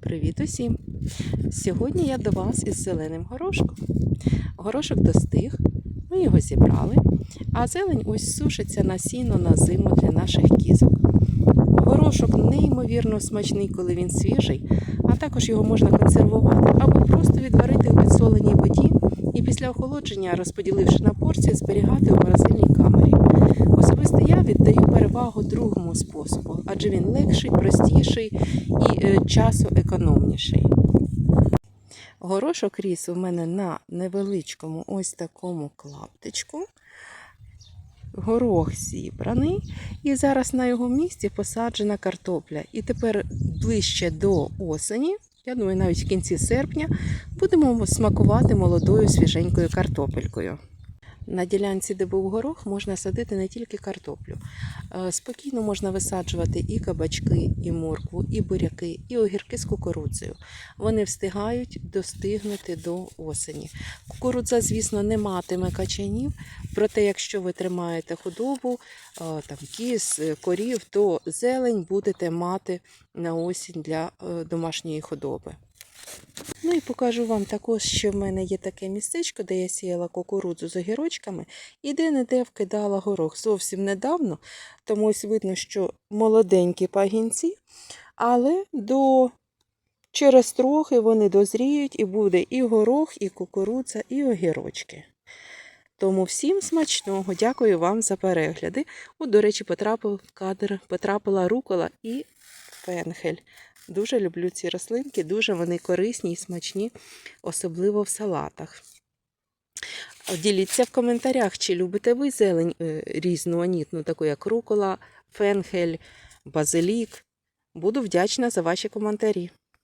Привіт усім! Сьогодні я до вас із зеленим горошком. Горошок достиг, ми його зібрали, а зелень ось сушиться на сіно на зиму для наших кізок. Горошок неймовірно смачний, коли він свіжий, а також його можна консервувати або просто відварити у підсоленій воді і після охолодження, розподіливши на порції, зберігати у морозильній камері. Особисто я віддаю перевагу другому способу, адже він легший, простіший і е, часоекономніший. Горошок ріс у мене на невеличкому ось такому клаптичку. Горох зібраний, і зараз на його місці посаджена картопля. І тепер ближче до осені, я думаю, навіть в кінці серпня, будемо смакувати молодою свіженькою картопелькою. На ділянці, де був горох, можна садити не тільки картоплю. Е, Спокійно можна висаджувати і кабачки, і моркву, і буряки, і огірки з кукурудзою. Вони встигають достигнути до осені. Кукурудза, звісно, не матиме качанів, проте, якщо ви тримаєте худобу, е, там кіз, е, корів, то зелень будете мати на осінь для домашньої худоби. Ну і покажу вам також, що в мене є таке містечко, де я сіяла кукурудзу з огірочками, і де-не-де вкидала горох зовсім недавно, тому ось видно, що молоденькі пагінці, але до... через трохи вони дозріють і буде і горох, і кукурудза, і огірочки. Тому всім смачного, дякую вам за перегляди. От, до речі, потрапив кадр, потрапила рукола і фенхель. Дуже люблю ці рослинки, дуже вони корисні і смачні, особливо в салатах. Діліться в коментарях, чи любите ви зелень е, різноманітну, таку як рукола, фенхель, базилік. Буду вдячна за ваші коментарі.